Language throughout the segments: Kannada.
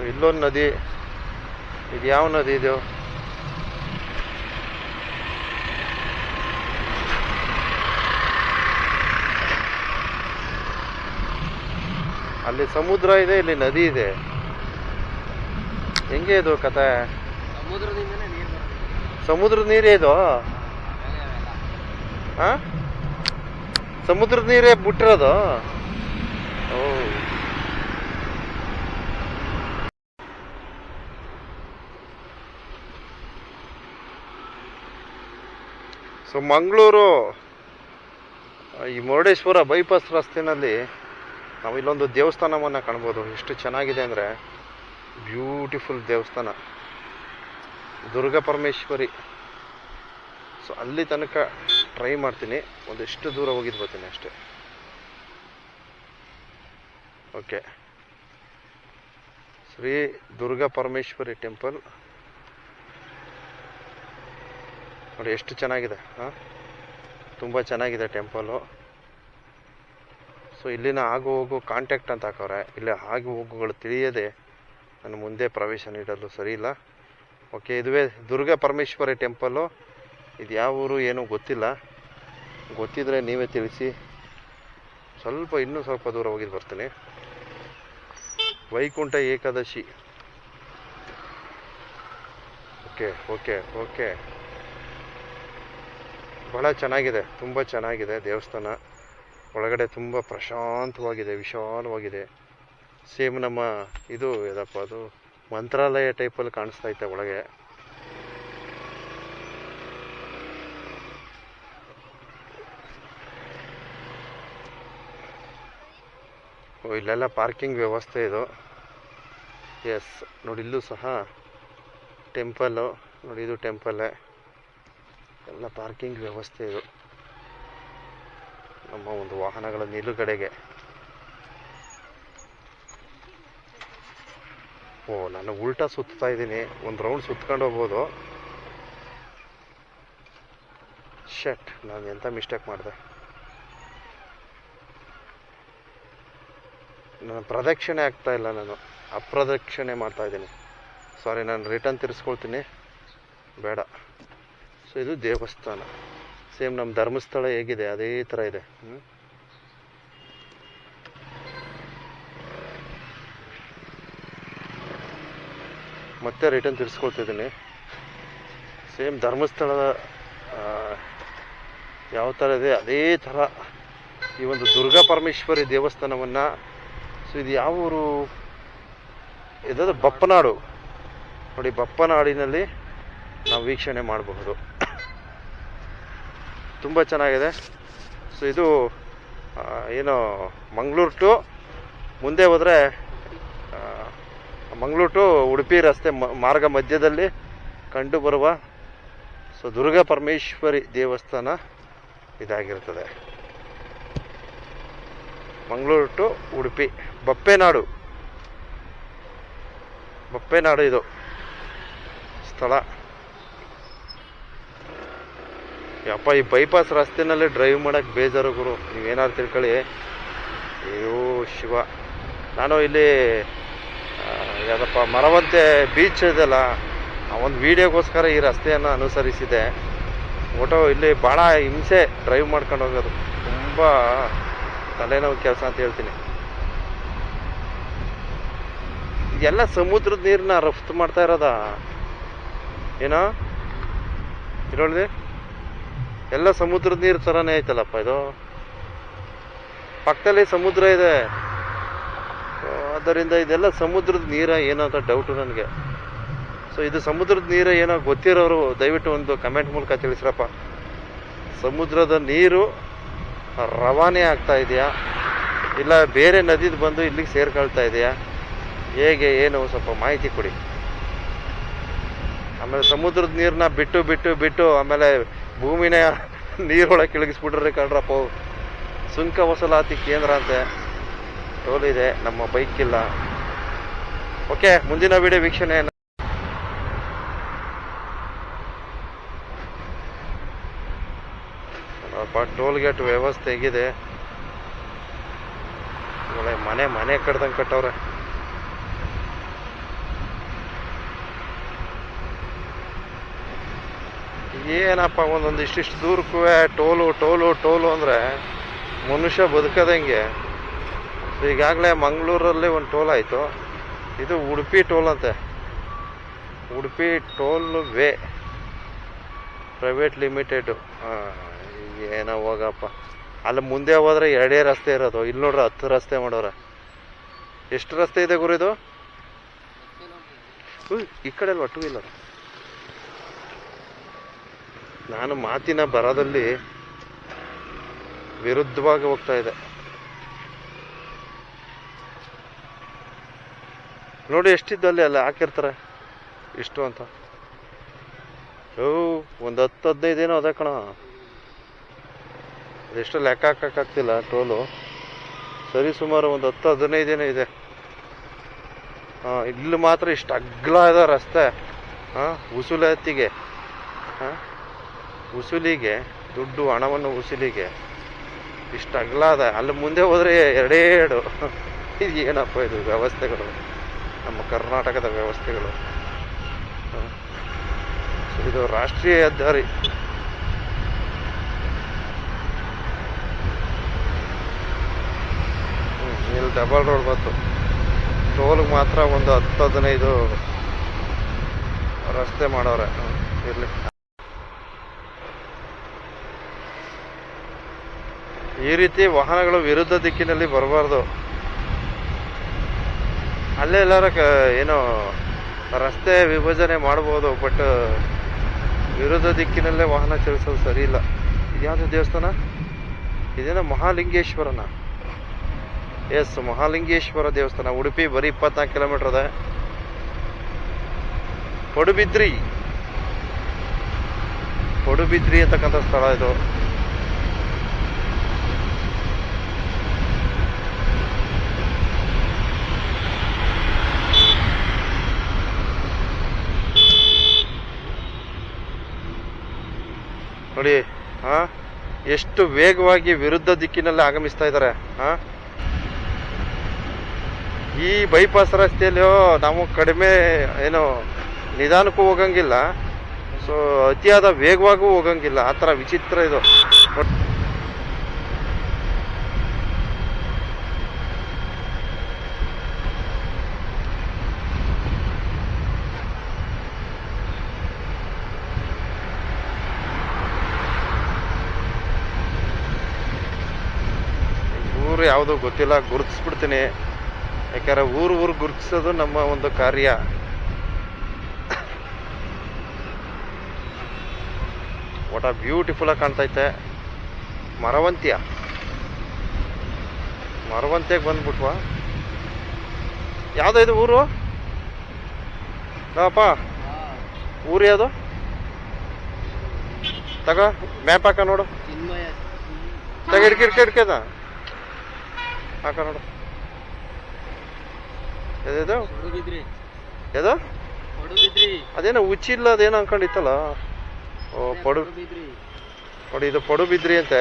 ಸೊ ಇಲ್ಲೊಂದು ನದಿ. ಇದು ಯಾವ ನದಿ ಇದು? ಅಲ್ಲಿ ಸಮುದ್ರ ಇದೆ ಇಲ್ಲಿ ನದಿ ಇದೆ. ಹೆಂಗೆ ಇದು ಕತೆ ಸಮುದ್ರದ ನೀರೇ ಇದು? ಸಮುದ್ರದ ನೀರೇ ಬಿಟ್ಟಿರೋದು? ಓ. ಸೊ ಮಂಗಳೂರು ಈ ಮುರುಡೇಶ್ವರ ಬೈಪಾಸ್ ರಸ್ತೆಯಲ್ಲಿ ನಾವು ಇಲ್ಲೊಂದು ದೇವಸ್ಥಾನವನ್ನು ಕಾಣ್ಬೋದು. ಎಷ್ಟು ಚೆನ್ನಾಗಿದೆ ಅಂದರೆ ಬ್ಯೂಟಿಫುಲ್ ದೇವಸ್ಥಾನ. ದುರ್ಗಾ ಪರಮೇಶ್ವರಿ ಸೊ ಅಲ್ಲಿ ತನಕ ಟ್ರೈ ಮಾಡ್ತೀನಿ. ಒಂದಿಷ್ಟು ದೂರ ಹೋಗಿದ್ದು ಬರ್ತೀನಿ ಅಷ್ಟೇ. ಓಕೆ ಶ್ರೀ ದುರ್ಗಾ ಪರಮೇಶ್ವರಿ ಟೆಂಪಲ್ ನೋಡಿ, ಎಷ್ಟು ಚೆನ್ನಾಗಿದೆ, ಹಾಂ? ತುಂಬ ಚೆನ್ನಾಗಿದೆ ಟೆಂಪಲು. ಸೊ ಇಲ್ಲಿನ ಆಗು ಹೋಗು ಕಾಂಟ್ಯಾಕ್ಟ್ ಅಂತ ಹಾಕವ್ರೆ. ಇಲ್ಲಿ ಆಗು ಹೋಗುಗಳು ತಿಳಿಯದೆ ನಾನು ಮುಂದೆ ಪ್ರವೇಶ ನೀಡಲು ಸರಿ ಇಲ್ಲ. ಓಕೆ ಇದುವೇ ದುರ್ಗಾ ಪರಮೇಶ್ವರಿ ಟೆಂಪಲ್ಲು ಇದು ಯಾವ ಊರು ಏನೂ ಗೊತ್ತಿಲ್ಲ. ಗೊತ್ತಿದ್ರೆ ನೀವೇ ತಿಳಿಸಿ. ಸ್ವಲ್ಪ ಇನ್ನೂ ಸ್ವಲ್ಪ ದೂರ ಹೋಗಿದ್ದು ಬರ್ತೀನಿ. Vaikuntha Ekadashi. Okay okay okay ಬಹಳ ಚೆನ್ನಾಗಿದೆ, ತುಂಬ ಚೆನ್ನಾಗಿದೆ ದೇವಸ್ಥಾನ. ಒಳಗಡೆ ತುಂಬ ಪ್ರಶಾಂತವಾಗಿದೆ, ವಿಶಾಲವಾಗಿದೆ. ಸೇಮ್ ನಮ್ಮ ಇದು ಇದಪ್ಪ ಅದು, ಮಂತ್ರಾಲಯ ಟೈಪಲ್ಲಿ ಕಾಣಿಸ್ತಾ ಐತೆ ಒಳಗೆ. ಇಲ್ಲೆಲ್ಲ ಪಾರ್ಕಿಂಗ್ ವ್ಯವಸ್ಥೆ ಇದು. ಎಸ್ ನೋಡಿ ಇಲ್ಲೂ ಸಹ ಟೆಂಪಲ್ಲು ನೋಡಿ ಇದು ಟೆಂಪಲ್ಲೇ ಎಲ್ಲ ಪಾರ್ಕಿಂಗ್ ವ್ಯವಸ್ಥೆ ಇದು. ನಮ್ಮ ಒಂದು ವಾಹನಗಳ ನಿಲುಗಡೆಗೆ. ಓ, ನಾನು ಉಲ್ಟಾ ಸುತ್ತಾ ಇದ್ದೀನಿ. ಒಂದು ರೌಂಡ್ ಸುತ್ಕೊಂಡು ಹೋಗ್ಬೋದು. ಶಟ್ ನಾನು ಎಂಥ ಮಿಸ್ಟೇಕ್ ಮಾಡಿದೆ. ನಾನು ಪ್ರದಕ್ಷಿಣೆ ಆಗ್ತಾ ಇಲ್ಲ ನಾನು. ಅಪ್ರದಕ್ಷಿಣೆ ಮಾಡ್ತಾ ಇದ್ದೀನಿ. ಸಾರಿ ನಾನು ರಿಟರ್ನ್ ತಿರ್ಸ್ಕೊಳ್ತೀನಿ. ಬೇಡ. ಸೊ ಇದು ದೇವಸ್ಥಾನ. ಸೇಮ್ ನಮ್ಮ ಧರ್ಮಸ್ಥಳ ಹೇಗಿದೆ, ಅದೇ ಥರ ಇದೆ. ಮತ್ತೆ ರಿಟರ್ನ್ ತಿರ್ಸ್ಕೊಳ್ತಿದ್ದೀನಿ ಸೇಮ್ ಧರ್ಮಸ್ಥಳದ ಯಾವ ಥರ ಇದೆ, ಅದೇ ಥರ ಈ ಒಂದು ದುರ್ಗಾ ಪರಮೇಶ್ವರಿ ದೇವಸ್ಥಾನವನ್ನು, ಸೊ ಇದು ಯಾವ ಊರು? ಇದಾದ ಬಪ್ಪನಾಡು. ನೋಡಿ, ಬಪ್ಪನಾಡಿನಲ್ಲಿ ನಾವು ವೀಕ್ಷಣೆ ಮಾಡಬಹುದು. ತುಂಬ ಚೆನ್ನಾಗಿದೆ. ಸೊ ಇದು ಏನು, ಮಂಗಳೂರು ಟು ಮುಂದೆ ಹೋದರೆ ಮಂಗಳೂರು ಟು ಉಡುಪಿ ರಸ್ತೆ ಮಾರ್ಗ ಮಧ್ಯದಲ್ಲಿ ಕಂಡುಬರುವ ಸೊ, ದುರ್ಗಾ ಪರಮೇಶ್ವರಿ ದೇವಸ್ಥಾನ ಇದಾಗಿರ್ತದೆ. ಮಂಗಳೂರು ಟು ಉಡುಪಿ, ಬಪ್ಪೆನಾಡು. ಬಪ್ಪೆನಾಡು ಇದು ಸ್ಥಳ. ಯಪ್ಪ, ಈ ಬೈಪಾಸ್ ರಸ್ತೆನಲ್ಲಿ ಡ್ರೈವ್ ಮಾಡಕ್ಕೆ ಬೇಜಾರು ಗುರು. ನೀವೇನಾದ್ರು ತಿಳ್ಕೊಳ್ಳಿ. ಅಯ್ಯೋ, ಶಿವ. ನಾನು ಇಲ್ಲಿ ಯಾವುದಪ್ಪ, ಮರವಂತೆ ಬೀಚ್ ಇದೆಲ್ಲ ಆ ಒಂದು ವೀಡಿಯೋಗೋಸ್ಕರ ಈ ರಸ್ತೆಯನ್ನು ಅನುಸರಿಸಿದೆ. ಒಟ್ಟು ಇಲ್ಲಿ ಭಾಳ ಹಿಂಸೆ ಡ್ರೈವ್ ಮಾಡ್ಕೊಂಡು ಹೋಗೋದು. ತುಂಬ ತಲೆನೋವು ಕೆಲಸ ಅಂತ ಹೇಳ್ತೀನಿ. ಎಲ್ಲ ಸಮುದ್ರದ ನೀರನ್ನ ರಫ್ತು ಮಾಡ್ತಾ ಇರೋದಾ? ಏನೋ? ಇರೋಳ್ದೆ ಎಲ್ಲ ಸಮುದ್ರದ ನೀರು ಥರನೇ ಐತಲ್ಲಪ್ಪ ಇದು? ಪಕ್ಕದಲ್ಲಿ ಸಮುದ್ರ ಇದೆ. ಅದರಿಂದ ಇದೆಲ್ಲ ಸಮುದ್ರದ ನೀರ ಏನೋ ಅಂತ ಡೌಟು ನನಗೆ. ಸೊ ಇದು ಸಮುದ್ರದ ನೀರ ಏನೋ ಗೊತ್ತಿರೋರು ದಯವಿಟ್ಟು ಒಂದು ಕಮೆಂಟ್ ಮೂಲಕ ತಿಳಿಸ್ರಪ್ಪ. ಸಮುದ್ರದ ನೀರು ರವಾನೆ ಆಗ್ತಾ ಇದೆಯಾ? ಇಲ್ಲ ಬೇರೆ ನದಿದು ಬಂದು ಇಲ್ಲಿಗೆ ಸೇರ್ಕೊಳ್ತಾ ಇದೆಯಾ? ಹೇಗೆ, ಏನು, ಸ್ವಲ್ಪ ಮಾಹಿತಿ ಕೊಡಿ. ಆಮೇಲೆ ಸಮುದ್ರದ ನೀರನ್ನ ಬಿಟ್ಟು ಬಿಟ್ಟು ಬಿಟ್ಟು, ಆಮೇಲೆ ಭೂಮಿನ ನೀರೊಳಗೆ ಕೆಳಗಿಸ್ಬಿಟ್ರೆ ಕಣ್ರಪ್ಪ, ಸುಂಕ ವಸೂಲಾತಿ ಕೇಂದ್ರ ಅಂತೆ. ಟೋಲ್ ಇದೆ, ನಮ್ಮ ಬೈಕ್ ಇಲ್ಲ. ಓಕೆ ಮುಂದಿನ ವಿಡಿಯೋ ವೀಕ್ಷಣೆ ಟೋಲ್ ಗೇಟ್ ವ್ಯವಸ್ಥೆ ಹೇಗಿದೆ. ಮನೆ ಮನೆ ಕಟ್ದಂಗೆ ಕಟ್ಟವ್ರೆ. ಏನಪ್ಪ ಒಂದೊಂದು ಇಷ್ಟಿಷ್ಟು ದೂರಕ್ಕೂ ಟೋಲು ಟೋಲು ಟೋಲು ಅಂದರೆ ಮನುಷ್ಯ ಬದುಕದಂಗೆ. ಈಗಾಗಲೇ ಮಂಗಳೂರಲ್ಲಿ ಒಂದು ಟೋಲ್ ಆಯಿತು. ಇದು ಉಡುಪಿ ಟೋಲ್ ಅಂತೆ. Udupi toll way. Private limited. ಏನೋ ಹೋಗಪ್ಪ. ಅಲ್ಲಿ ಮುಂದೆ ಹೋದ್ರೆ ಎರಡೇ ರಸ್ತೆ ಇರೋದು. ಇಲ್ಲಿ ನೋಡ್ರಿ ಹತ್ತು ರಸ್ತೆ ಮಾಡೋರೆ. ಎಷ್ಟು ರಸ್ತೆ ಇದೆ ಗುರು ಇದು? ಉಯ್, ಈ ಕಡೆ ಅಲ್ವಾ ಟೂ ವೀಲರ್ ನಾನು ಮಾತಿನ ಬರದಲ್ಲಿ ವಿರುದ್ಧವಾಗಿ ಹೋಗ್ತಾ ಇದೆ ನೋಡಿ ಎಷ್ಟಿದ್ದು ಅಲ್ಲಿ ಹಾಕಿರ್ತಾರೆ? ಇಷ್ಟು ಅಂತ. ಓ, ಒಂದು ಹತ್ತು ಹದಿನೈದೇನೋ ಅದೇ ಕಣ. ಅದೆಷ್ಟು ಲೆಕ್ಕ ಹಾಕಕ್ಕಾಗ್ತಿಲ್ಲ ಟೋಲು. ಸರಿ ಸುಮಾರು ಒಂದು ಹತ್ತು ಹದಿನೈದೇನೋ ಇದೆ. ಇಲ್ಲಿ ಮಾತ್ರ ಇಷ್ಟು ಅಗ್ಲ ಇದೆ ರಸ್ತೆ. ಹಾಂ ಉಸುಲತ್ತಿಗೆ ಹಾಂ? ಉಸುಲಿಗೆ, ದುಡ್ಡು, ಹಣವನ್ನು ಉಸುಲಿಗೆ. ಇಷ್ಟು ಅಗಲ ಅದ. ಅಲ್ಲಿ ಮುಂದೆ ಹೋದರೆ ಎರಡೇ ಎರಡು. ಇದು ಏನಪ್ಪ ಇದು ವ್ಯವಸ್ಥೆಗಳು? ನಮ್ಮ ಕರ್ನಾಟಕದ ವ್ಯವಸ್ಥೆಗಳು. ಇದು ರಾಷ್ಟ್ರೀಯ ಹೆದ್ದಾರಿ. ಇಲ್ಲಿ ಡಬಲ್ ರೋಡ್ ಬಂತು ಟೋಲ್ಗೆ ಮಾತ್ರ ಒಂದು ಹತ್ತು, ಹದಿನೈದು ರಸ್ತೆ ಮಾಡೋರೆ. ಇರಲಿ. ಈ ರೀತಿ ವಾಹನಗಳು ವಿರುದ್ಧ ದಿಕ್ಕಿನಲ್ಲಿ ಬರಬಾರ್ದು. ಅಲ್ಲೇ ಎಲ್ಲಾರ ಏನು ರಸ್ತೆ ವಿಭಜನೆ ಮಾಡ್ಬೋದು ಬಟ್ ವಿರುದ್ಧ ದಿಕ್ಕಿನಲ್ಲೇ ವಾಹನ ಚಲಿಸೋದು ಸರಿ ಇಲ್ಲ. ಇದ್ಯಾವುದು ದೇವಸ್ಥಾನ? ಇದೇನೋ ಮಹಾಲಿಂಗೇಶ್ವರನ. ಎಸ್ ಮಹಾಲಿಂಗೇಶ್ವರ ದೇವಸ್ಥಾನ. ಉಡುಪಿ ಬರೀ ಇಪ್ಪತ್ನಾಲ್ಕು ಕಿಲೋಮೀಟರ್ ಅದ ಪಡುಬಿದ್ರಿ. ಪಡುಬಿದ್ರಿ ಅಂತಕ್ಕಂಥ ಸ್ಥಳ ಇದು ನೋಡಿ ಹಾ ಎಷ್ಟು ವೇಗವಾಗಿ ವಿರುದ್ಧ ದಿಕ್ಕಿನಲ್ಲಿ ಆಗಮಿಸ್ತಾ ಇದ್ದಾರೆ ಈ ಬೈಪಾಸ್ ರಸ್ತೆಯಲ್ಲಿ ನಾವು ಕಡಿಮೆ ಏನು ನಿಧಾನಕ್ಕೂ ಹೋಗಂಗಿಲ್ಲ ಸೊ ಅತಿಯಾದ ವೇಗವಾಗೂ ಹೋಗಂಗಿಲ್ಲ, ಆ ಥರ ವಿಚಿತ್ರ ಇದು ಬಟ್ ಊರು ಯಾವುದು ಗೊತ್ತಿಲ್ಲ, ಗುರುತಿಸ್ಬಿಡ್ತೀನಿ. ಯಾಕಂದ್ರೆ ಊರು ಊರು ಗುರುತಿಸೋದು ನಮ್ಮ ಒಂದು ಕಾರ್ಯ. ಒಟ ಬ್ಯೂಟಿಫುಲ್ ಆಗಿ ಕಾಣ್ತೈತೆ. ಮರವಂತಿಯ. ಮರವಂತಿಯಾಗಿ ಬಂದ್ಬಿಟ್ವಾ? ಯಾವ್ದು ಇದು ಊರು? ಅಪ್ಪ. ಊರು ಯಾವುದು? ತಗ ಮ್ಯಾಪ್ ಹಾಕ ನೋಡು. ತಗ, ಹಿಡ್ಕ ಹಿಡ್ಕ ಹಿಡ್ಕದ ಹಾಕ ನೋಡು. ಯಾವ್ದು ಪಡುಬಿದ್ರಿ ಅದೇನೋ ಉಚ್ಚಿಲ್ಲ ಅದೇನೋ ಅನ್ಕೊಂಡಿತ್ತಲ್ಲ. ಓ ಪಡು. ನೋಡಿ ಇದು ಪಡುಬಿದ್ರಿ ಅಂತೆ.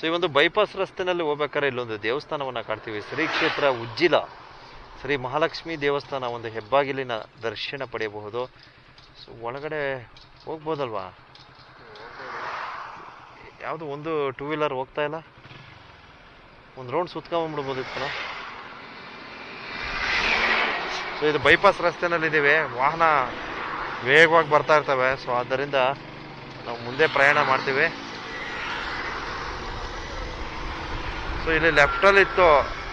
ಸೊ ಈ ಒಂದು ಬೈಪಾಸ್ ರಸ್ತೆನಲ್ಲಿ ಹೋಗ್ಬೇಕಾದ್ರೆ ಇಲ್ಲೊಂದು ದೇವಸ್ಥಾನವನ್ನ ಕಾಣ್ತೀವಿ. ಶ್ರೀ ಕ್ಷೇತ್ರ ಉಜ್ಜಿಲ. ಶ್ರೀ ಮಹಾಲಕ್ಷ್ಮಿ ದೇವಸ್ಥಾನ ಒಂದು ಹೆಬ್ಬಾಗಿಲಿನ ದರ್ಶನ ಪಡೆಯಬಹುದು. ಸೊ ಒಳಗಡೆ ಹೋಗ್ಬೋದಲ್ವಾ? ಯಾವುದು ಒಂದು ಟೂ ವೀಲರ್ ಹೋಗ್ತಾ ಇಲ್ಲ? ಒಂದು ರೌಂಡ್ ಸುತ್ಕೊಂಡ್ಬಿಡ್ಬೋದಿತ್ತಲ್ಲ ಸೊ ಇದು ಬೈಪಾಸ್ ರಸ್ತೆನಲ್ಲಿದ್ದೀವಿ. ವಾಹನ ವೇಗವಾಗಿ ಬರ್ತಾ ಇರ್ತವೆ. ಸೊ ಆದ್ದರಿಂದ ನಾವು ಮುಂದೆ ಪ್ರಯಾಣ ಮಾಡ್ತೀವಿ. ಸೊ ಇಲ್ಲಿ ಲೆಫ್ಟಲ್ಲಿತ್ತು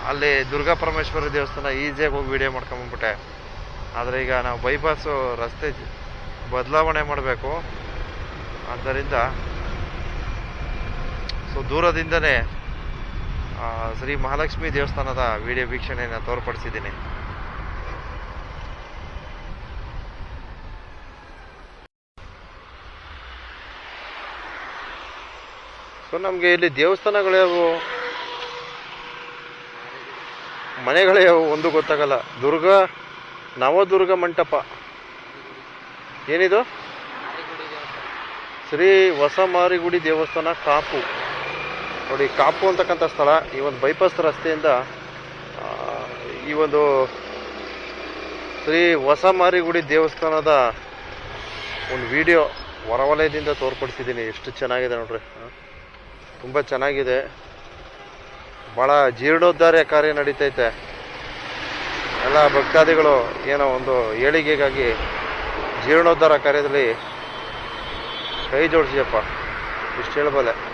ಅಲ್ಲಿ ದುರ್ಗಾ ಪರಮೇಶ್ವರಿ ದೇವಸ್ಥಾನ ಈಸಿಯಾಗಿ ಹೋಗಿ ವೀಡಿಯೋ ಮಾಡ್ಕೊಂಬಂದ್ಬಿಟ್ಟೆ. ಆದರೆ ಈಗ ನಾವು ಬೈಪಾಸು ರಸ್ತೆ ಬದಲಾವಣೆ ಮಾಡಬೇಕು. ಆದ್ದರಿಂದ ಸೊ ದೂರದಿಂದನೇ ಶ್ರೀ ಮಹಾಲಕ್ಷ್ಮಿ ದೇವಸ್ಥಾನದ ವಿಡಿಯೋ ವೀಕ್ಷಣೆಯನ್ನು ತೋರ್ಪಡಿಸಿದ್ದೀನಿ. ಸೊ ನಮಗೆ ಇಲ್ಲಿ ದೇವಸ್ಥಾನಗಳ್ಯಾವು ಮನೆಗಳ್ಯಾವು ಒಂದು ಗೊತ್ತಾಗಲ್ಲ. ದುರ್ಗ ನವದುರ್ಗ ಮಂಟಪ. ಏನಿದು? ಶ್ರೀ ಹೊಸ ಮಾರಿಗುಡಿ ದೇವಸ್ಥಾನ ಕಾಪು. ನೋಡಿ, ಕಾಪು ಅಂತಕ್ಕಂಥ ಸ್ಥಳ, ಈ ಒಂದು ಬೈಪಾಸ್ ರಸ್ತೆಯಿಂದ ಈ ಒಂದು ಶ್ರೀ ಹೊಸಮಾರಿಗುಡಿ ದೇವಸ್ಥಾನದ ಒಂದು ವಿಡಿಯೋ ಹೊರವಲಯದಿಂದ ತೋರ್ಪಡಿಸಿದ್ದೀನಿ. ಎಷ್ಟು ಚೆನ್ನಾಗಿದೆ ನೋಡ್ರಿ. ತುಂಬ ಚೆನ್ನಾಗಿದೆ. ಭಾಳ ಜೀರ್ಣೋದ್ಧಾರ ಕಾರ್ಯ ನಡೀತೈತೆ. ಎಲ್ಲ ಭಕ್ತಾದಿಗಳು ಏನೋ ಒಂದು ಏಳಿಗೆಗಾಗಿ ಜೀರ್ಣೋದ್ಧಾರ ಕಾರ್ಯದಲ್ಲಿ ಕೈ ಜೋಡಿಸಿಯಪ್ಪ. ಇಷ್ಟು ಹೇಳಬಲ್ಲೆ